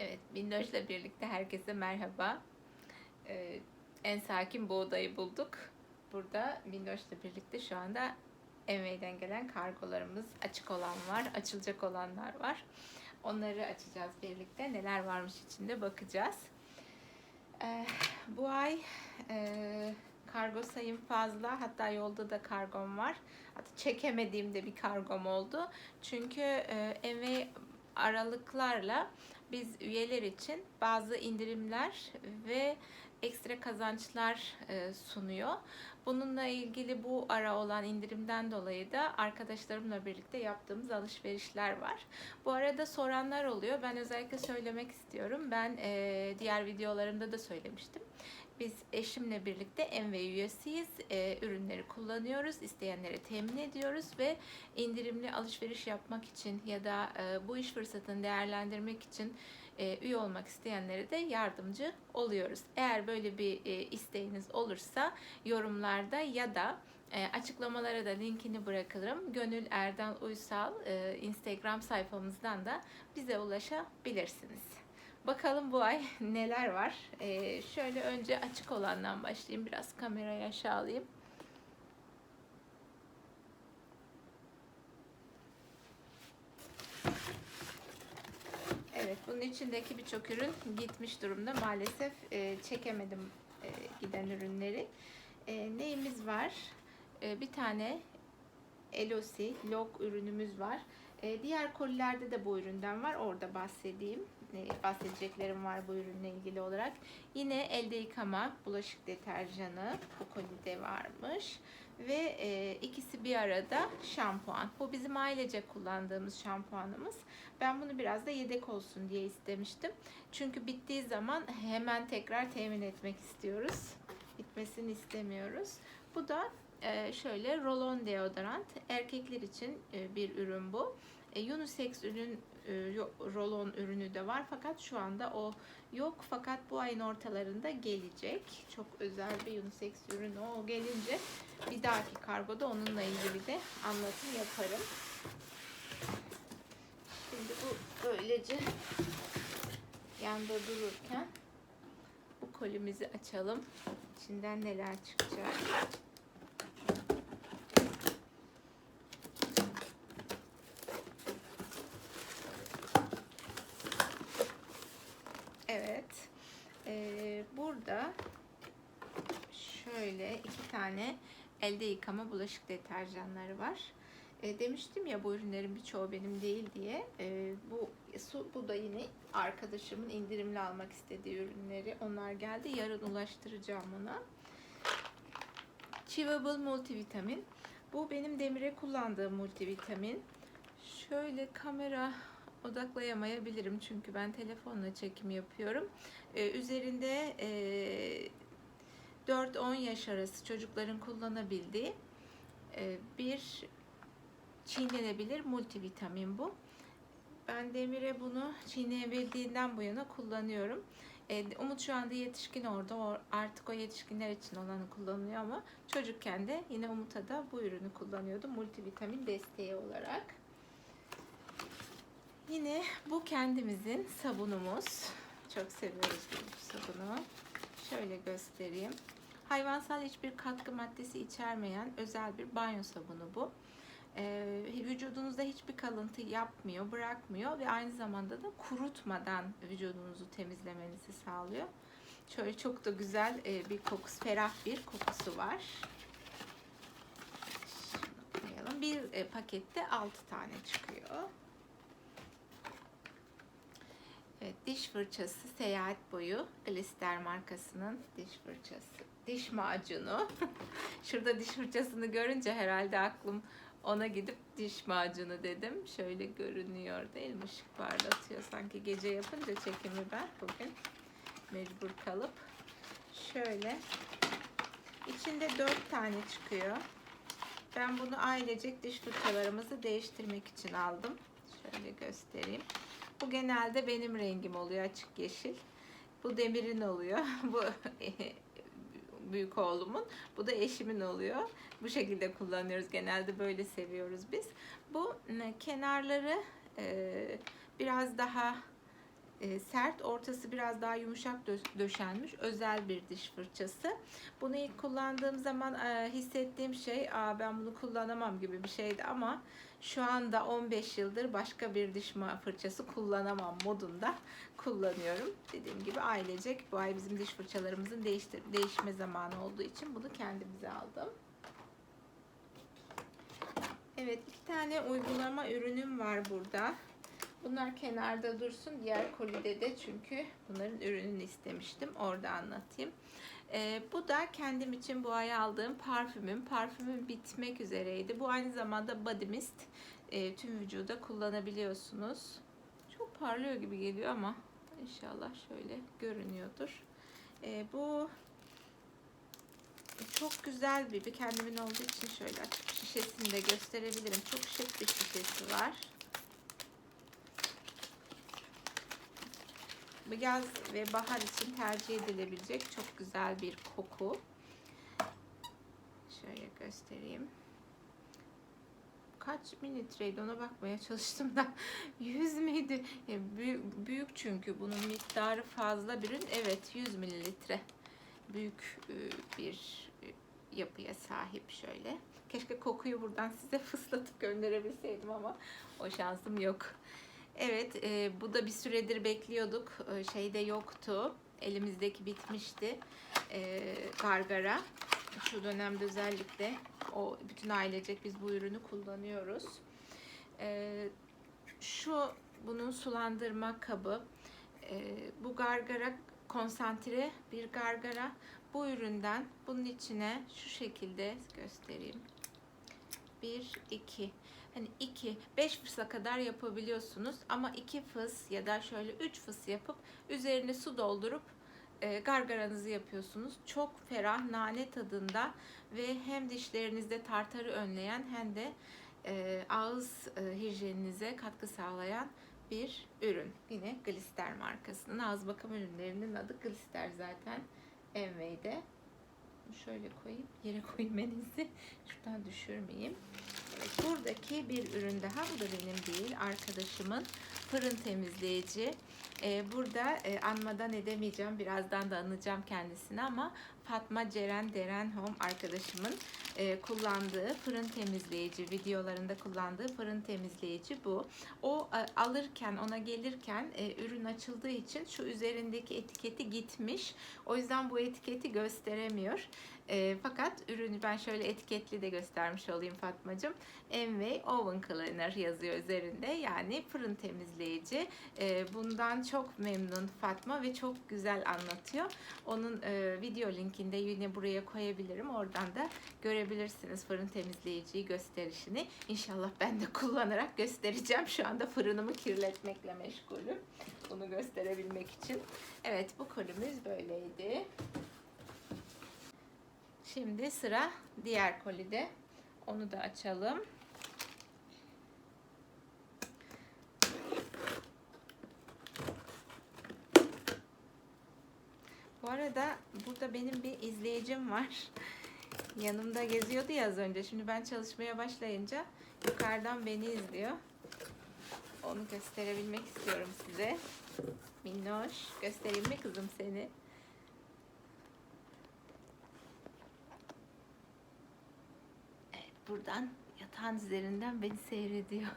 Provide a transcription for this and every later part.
Evet, Minnoş'la birlikte herkese merhaba. Ee, en sakin bu odayı bulduk. Burada Minnoş'la birlikte şu anda Envey'den gelen kargolarımız açık olan var, açılacak olanlar var. Onları açacağız birlikte. Neler varmış içinde bakacağız. Ee, bu ay e, kargo sayım fazla. Hatta yolda da kargom var. Hatta çekemediğim de bir kargom oldu. Çünkü e, Envey aralıklarla biz üyeler için bazı indirimler ve ekstra kazançlar e, sunuyor. Bununla ilgili bu ara olan indirimden dolayı da arkadaşlarımla birlikte yaptığımız alışverişler var. Bu arada soranlar oluyor. Ben özellikle söylemek istiyorum. Ben e, diğer videolarımda da söylemiştim. Biz eşimle birlikte Enve üyesiyiz. E, ürünleri kullanıyoruz. isteyenlere temin ediyoruz ve indirimli alışveriş yapmak için ya da bu iş fırsatını değerlendirmek için e, üye olmak isteyenlere de yardımcı oluyoruz. Eğer böyle bir e, isteğiniz olursa yorumlarda ya da e, açıklamalara da linkini bırakırım. Gönül Erdal Uysal e, Instagram sayfamızdan da bize ulaşabilirsiniz. Bakalım bu ay neler var. E, şöyle önce açık olandan başlayayım. Biraz kamerayı aşağı alayım. Evet, bunun içindeki birçok ürün gitmiş durumda. Maalesef e, çekemedim e, giden ürünleri. E, neyimiz var? E, bir tane Elosi log ürünümüz var. E, diğer kolilerde de bu üründen var. Orada bahsedeyim. E, bahsedeceklerim var bu ürünle ilgili olarak. Yine elde yıkama bulaşık deterjanı bu kolide varmış. Ve e, ikisi bir arada şampuan. Bu bizim ailece kullandığımız şampuanımız. Ben bunu biraz da yedek olsun diye istemiştim. Çünkü bittiği zaman hemen tekrar temin etmek istiyoruz. Bitmesini istemiyoruz. Bu da e, şöyle rolon deodorant. Erkekler için e, bir ürün bu. E, unisex ürün rolon ürünü de var fakat şu anda o yok fakat bu ayın ortalarında gelecek. Çok özel bir unisex ürünü o gelince bir dahaki kargoda onunla ilgili de anlatım yaparım. Şimdi bu böylece yanda dururken bu kolimizi açalım. İçinden neler çıkacak. Evet. Ee, burada şöyle iki tane elde yıkama bulaşık deterjanları var. E, demiştim ya bu ürünlerin birçoğu benim değil diye. E, bu su bu da yine arkadaşımın indirimli almak istediği ürünleri. Onlar geldi. Yarın ulaştıracağım ona. Chewable multivitamin. Bu benim demire kullandığım multivitamin. Şöyle kamera odaklayamayabilirim çünkü ben telefonla çekim yapıyorum. Ee, üzerinde e, 4-10 yaş arası çocukların kullanabildiği e, bir çiğnenebilir multivitamin bu. Ben Demir'e bunu çiğneyebildiğinden bu yana kullanıyorum. E, Umut şu anda yetişkin orada. Artık o yetişkinler için olanı kullanıyor ama çocukken de yine Umut'a da bu ürünü kullanıyordu. Multivitamin desteği olarak. Yine bu kendimizin sabunumuz. Çok seviyoruz bu sabunu. Şöyle göstereyim. Hayvansal hiçbir katkı maddesi içermeyen özel bir banyo sabunu bu. Ee, vücudunuzda hiçbir kalıntı yapmıyor, bırakmıyor ve aynı zamanda da kurutmadan vücudunuzu temizlemenizi sağlıyor. Şöyle çok da güzel e, bir kokusu, ferah bir kokusu var. Koyalım. Bir e, pakette 6 tane çıkıyor. Evet, diş fırçası seyahat boyu Glister markasının diş fırçası. Diş macunu. Şurada diş fırçasını görünce herhalde aklım ona gidip diş macunu dedim. Şöyle görünüyor değil mi? Işık parlatıyor. Sanki gece yapınca çekimi ben bugün mecbur kalıp. Şöyle. içinde dört tane çıkıyor. Ben bunu ailecek diş fırçalarımızı değiştirmek için aldım. Şöyle göstereyim. Bu genelde benim rengim oluyor açık yeşil. Bu demirin oluyor. Bu büyük oğlumun. Bu da eşimin oluyor. Bu şekilde kullanıyoruz. Genelde böyle seviyoruz biz. Bu kenarları biraz daha e, sert, ortası biraz daha yumuşak dö- döşenmiş özel bir diş fırçası. Bunu ilk kullandığım zaman e, hissettiğim şey, Aa, ben bunu kullanamam gibi bir şeydi ama şu anda 15 yıldır başka bir diş fırçası kullanamam modunda kullanıyorum. Dediğim gibi ailecek bu ay bizim diş fırçalarımızın değiştir değişme zamanı olduğu için bunu kendimize aldım. Evet iki tane uygulama ürünüm var burada. Bunlar kenarda dursun. Diğer kolide de çünkü bunların ürününü istemiştim. Orada anlatayım. Ee, bu da kendim için bu ay aldığım parfümüm. Parfümüm bitmek üzereydi. Bu aynı zamanda body mist. Ee, tüm vücuda kullanabiliyorsunuz. Çok parlıyor gibi geliyor ama inşallah şöyle görünüyordur. Ee, bu çok güzel bir, bir kendimin olduğu için şöyle açık şişesini de gösterebilirim. Çok şık bir şişesi var. Yaz ve bahar için tercih edilebilecek çok güzel bir koku. Şöyle göstereyim. Kaç mililitreydi ona bakmaya çalıştım da 100 miydi? Büyük, büyük çünkü bunun miktarı fazla bir ürün. Evet 100 mililitre. Büyük e, bir e, yapıya sahip şöyle. Keşke kokuyu buradan size fıslatıp gönderebilseydim ama o şansım yok. Evet, e, bu da bir süredir bekliyorduk. E, şeyde yoktu. Elimizdeki bitmişti. E, gargara. Şu dönemde özellikle o bütün ailecek biz bu ürünü kullanıyoruz. E, şu bunun sulandırma kabı. E, bu gargara konsantre bir gargara. Bu üründen bunun içine şu şekilde göstereyim. 1, 2 hani 2 5 fısa kadar yapabiliyorsunuz ama 2 fıs ya da şöyle 3 fıs yapıp üzerine su doldurup e, gargaranızı yapıyorsunuz. Çok ferah nane tadında ve hem dişlerinizde tartarı önleyen hem de e, ağız e, hijyeninize katkı sağlayan bir ürün. Yine Glister markasının ağız bakım ürünlerinin adı Glister zaten Envey'de. Şöyle koyayım, yere koyayım en iyisi. Şuradan düşürmeyeyim. Evet, buradaki bir ürün daha. Bu da benim değil, arkadaşımın fırın temizleyici. Ee, burada e, anmadan edemeyeceğim. Birazdan da anacağım kendisini ama Fatma Ceren Deren Home arkadaşımın e, kullandığı fırın temizleyici, videolarında kullandığı fırın temizleyici bu. O e, alırken, ona gelirken ürün açıldığı için şu üzerindeki etiketi gitmiş. O yüzden bu etiketi gösteremiyor. E, fakat ürünü ben şöyle etiketli de göstermiş olayım Fatmacığım. Envy Oven Cleaner yazıyor üzerinde. Yani fırın temizleyici. E, bundan çok memnun Fatma ve çok güzel anlatıyor. Onun e, video linkini de yine buraya koyabilirim. Oradan da görebilirsiniz fırın temizleyiciyi gösterişini. İnşallah ben de kullanarak göstereceğim. Şu anda fırınımı kirletmekle meşgulüm. Bunu gösterebilmek için. Evet bu kolimiz böyleydi. Şimdi sıra diğer kolide. Onu da açalım. Bu arada burada benim bir izleyicim var. Yanımda geziyordu ya az önce. Şimdi ben çalışmaya başlayınca yukarıdan beni izliyor. Onu gösterebilmek istiyorum size. Minnoş. Göstereyim mi kızım seni? Evet, buradan yatağın üzerinden beni seyrediyor.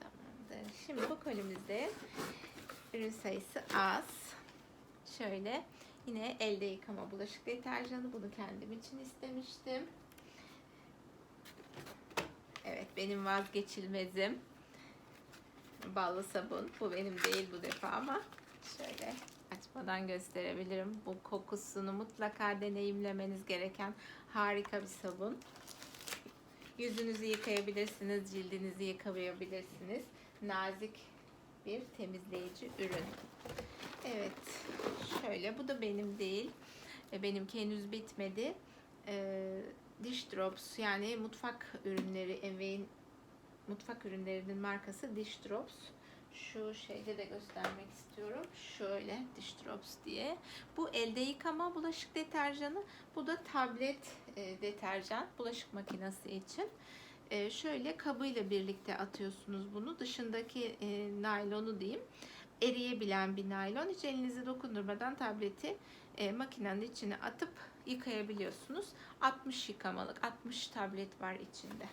Tamamdır. Şimdi bu kolimizde ürün sayısı az. Şöyle yine elde yıkama bulaşık deterjanı. Bunu kendim için istemiştim. Evet benim vazgeçilmezim. Ballı sabun. Bu benim değil bu defa ama şöyle açmadan gösterebilirim. Bu kokusunu mutlaka deneyimlemeniz gereken harika bir sabun. Yüzünüzü yıkayabilirsiniz, cildinizi yıkayabilirsiniz. Nazik bir temizleyici ürün. Evet, şöyle bu da benim değil. E, Benimki henüz bitmedi. Ee, Dish Drops yani mutfak ürünleri, Envey'in mutfak ürünlerinin markası Dish Drops. Şu şeyde de göstermek istiyorum. Şöyle Dish Drops diye. Bu elde yıkama bulaşık deterjanı. Bu da tablet e, deterjan bulaşık makinesi için. e, şöyle kabıyla birlikte atıyorsunuz bunu. Dışındaki e, naylonu diyeyim. Eriyebilen bir naylon. Hiç elinizi dokundurmadan tableti e, makinenin içine atıp yıkayabiliyorsunuz. 60 yıkamalık, 60 tablet var içinde.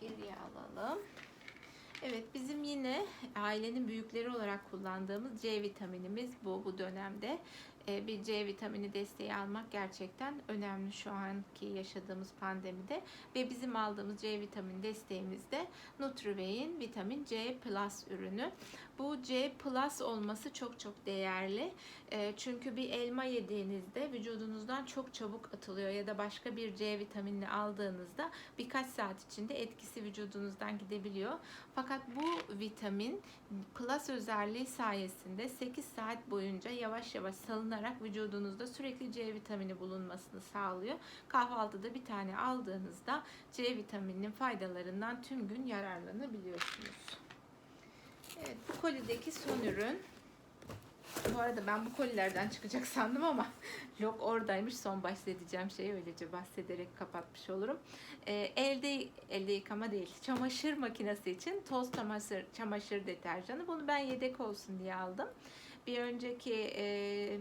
Geriye alalım. Evet bizim yine ailenin büyükleri olarak kullandığımız C vitaminimiz bu bu dönemde. Ee, bir C vitamini desteği almak gerçekten önemli şu anki yaşadığımız pandemide. Ve bizim aldığımız C vitamini desteğimiz de Nutrivein vitamin C Plus ürünü. Bu C Plus olması çok çok değerli. Ee, çünkü bir elma yediğinizde vücudunuzdan çok çabuk atılıyor ya da başka bir C vitaminini aldığınızda birkaç saat içinde etkisi vücudunuzdan gidebiliyor. Fakat bu vitamin Plus özelliği sayesinde 8 saat boyunca yavaş yavaş salınarak vücudunuzda sürekli C vitamini bulunmasını sağlıyor. Kahvaltıda bir tane aldığınızda C vitamininin faydalarından tüm gün yararlanabiliyorsunuz. Evet, bu kolideki son ürün. Bu arada ben bu kolilerden çıkacak sandım ama yok oradaymış. Son bahsedeceğim şeyi öylece bahsederek kapatmış olurum. Ee, elde elde yıkama değil, çamaşır makinesi için toz çamaşır çamaşır deterjanı. Bunu ben yedek olsun diye aldım. Bir önceki e,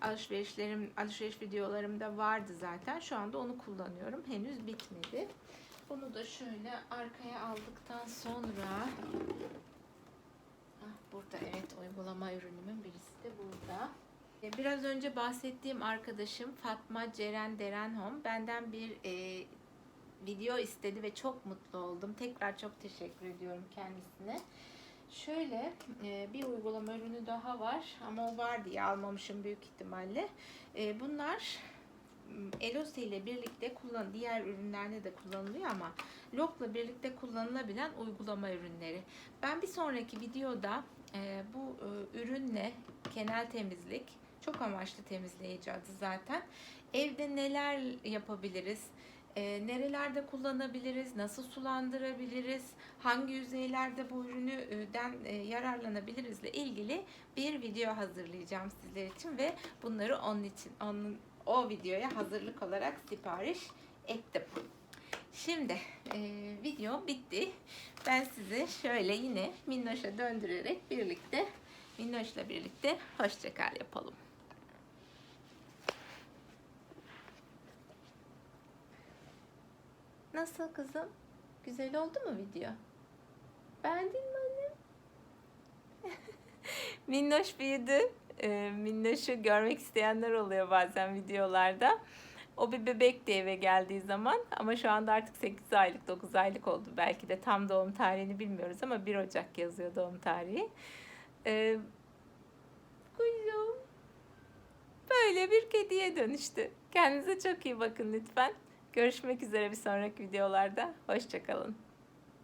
alışverişlerim, alışveriş videolarımda vardı zaten. Şu anda onu kullanıyorum. Henüz bitmedi. Bunu da şöyle arkaya aldıktan sonra burada evet uygulama ürünümün birisi de burada. E, Biraz önce bahsettiğim arkadaşım Fatma Ceren Derenhom benden bir e, video istedi ve çok mutlu oldum. Tekrar çok teşekkür ediyorum kendisine. Şöyle e, bir uygulama ürünü daha var ama o var diye almamışım büyük ihtimalle. E, bunlar m, Elosi ile birlikte kullan diğer ürünlerde de kullanılıyor ama Lok'la birlikte kullanılabilen uygulama ürünleri. Ben bir sonraki videoda e, bu e, ürünle genel temizlik çok amaçlı temizleyici adı zaten. Evde neler yapabiliriz? E, nerelerde kullanabiliriz? Nasıl sulandırabiliriz? Hangi yüzeylerde bu üründen e, yararlanabiliriz ile ilgili bir video hazırlayacağım sizler için ve bunları onun için onun o videoya hazırlık olarak sipariş ettim. Şimdi e, video bitti. Ben size şöyle yine Minnoş'a döndürerek birlikte Minnoş'la birlikte hoşçakal yapalım. Nasıl kızım? Güzel oldu mu video? Beğendin mi annem? Minnoş büyüdü. Ee, Minnoş'u görmek isteyenler oluyor bazen videolarda. O bir bebekti eve geldiği zaman ama şu anda artık 8 aylık 9 aylık oldu. Belki de tam doğum tarihini bilmiyoruz ama 1 Ocak yazıyor doğum tarihi. Ee, kuzum böyle bir kediye dönüştü. Kendinize çok iyi bakın lütfen. Görüşmek üzere bir sonraki videolarda. Hoşçakalın.